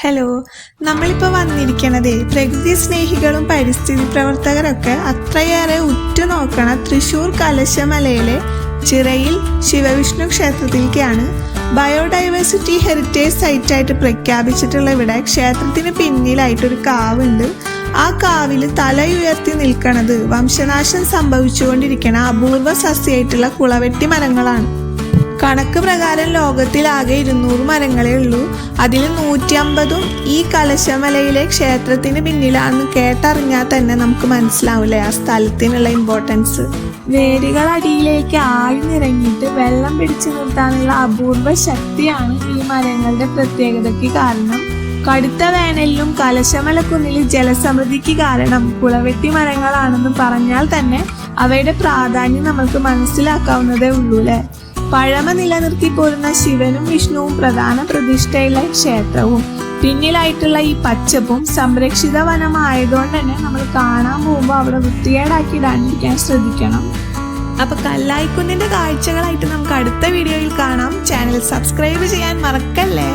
Hello നമ്മളിപ്പോൾ വന്നിരിക്കണതേ പ്രകൃതി സ്നേഹികളും പരിസ്ഥിതി പ്രവർത്തകരൊക്കെ അത്രയേറെ ഉറ്റുനോക്കണ തൃശൂർ കലശമലയിലെ ചിറയിൽ ശിവവിഷ്ണു ക്ഷേത്രത്തിലേക്കാണ്. ബയോഡൈവേഴ്സിറ്റി ഹെറിറ്റേജ് സൈറ്റായിട്ട് പ്രഖ്യാപിച്ചിട്ടുള്ള ഇവിടെ ക്ഷേത്രത്തിന് പിന്നിലായിട്ടൊരു കാവുണ്ട്. ആ കാവിൽ തലയുയർത്തി നിൽക്കണത് വംശനാശം സംഭവിച്ചുകൊണ്ടിരിക്കുന്ന അപൂർവ സസ്യമായിട്ടുള്ള കുളവെട്ടി മരങ്ങളാണ്. കണക്ക് പ്രകാരം ലോകത്തിലാകെ ഇരുന്നൂറ് മരങ്ങളേ ഉള്ളൂ. അതിൽ നൂറ്റി അമ്പതും ഈ കലശമലയിലെ ക്ഷേത്രത്തിന് പിന്നിലാണെന്ന് കേട്ടറിഞ്ഞാൽ തന്നെ നമുക്ക് മനസ്സിലാവില്ലേ ആ സ്ഥലത്തിനുള്ള ഇമ്പോർട്ടൻസ് വേരുകൾ അടിയിലേക്ക് ആഴ്ന്നിറങ്ങിയിട്ട് വെള്ളം പിടിച്ചു നിർത്താനുള്ള അപൂർവ ശക്തിയാണ് ഈ മരങ്ങളുടെ പ്രത്യേകതയ്ക്ക് കാരണം. കടുത്ത വേനലിലും കലശമലക്കുന്നിൽ ജലസമൃദ്ധിക്ക് കാരണം. കുളവെട്ടി മരങ്ങളാണെന്ന് പറഞ്ഞാൽ തന്നെ അവയുടെ പ്രാധാന്യം നമുക്ക് മനസ്സിലാക്കാവുന്നതേ ഉള്ളൂ അല്ലേ പഴമ നിലനിർത്തി പോരുന്ന ശിവനും വിഷ്ണുവും പ്രധാന പ്രതിഷ്ഠയുള്ള ക്ഷേത്രവും. പിന്നിലായിട്ടുള്ള ഈ പച്ചപ്പും സംരക്ഷിത വനമായതുകൊണ്ട് തന്നെ നമ്മൾ കാണാൻ പോകുമ്പോൾ അവിടെ വൃത്തികേടാക്കി ഇടാണ്ടിരിക്കാൻ ശ്രദ്ധിക്കണം. അപ്പൊ കല്ലായിക്കുന്നിന്റെ കാഴ്ചകളായിട്ട് നമുക്ക് അടുത്ത വീഡിയോയിൽ കാണാം. ചാനൽ സബ്സ്ക്രൈബ് ചെയ്യാൻ മറക്കല്ലേ?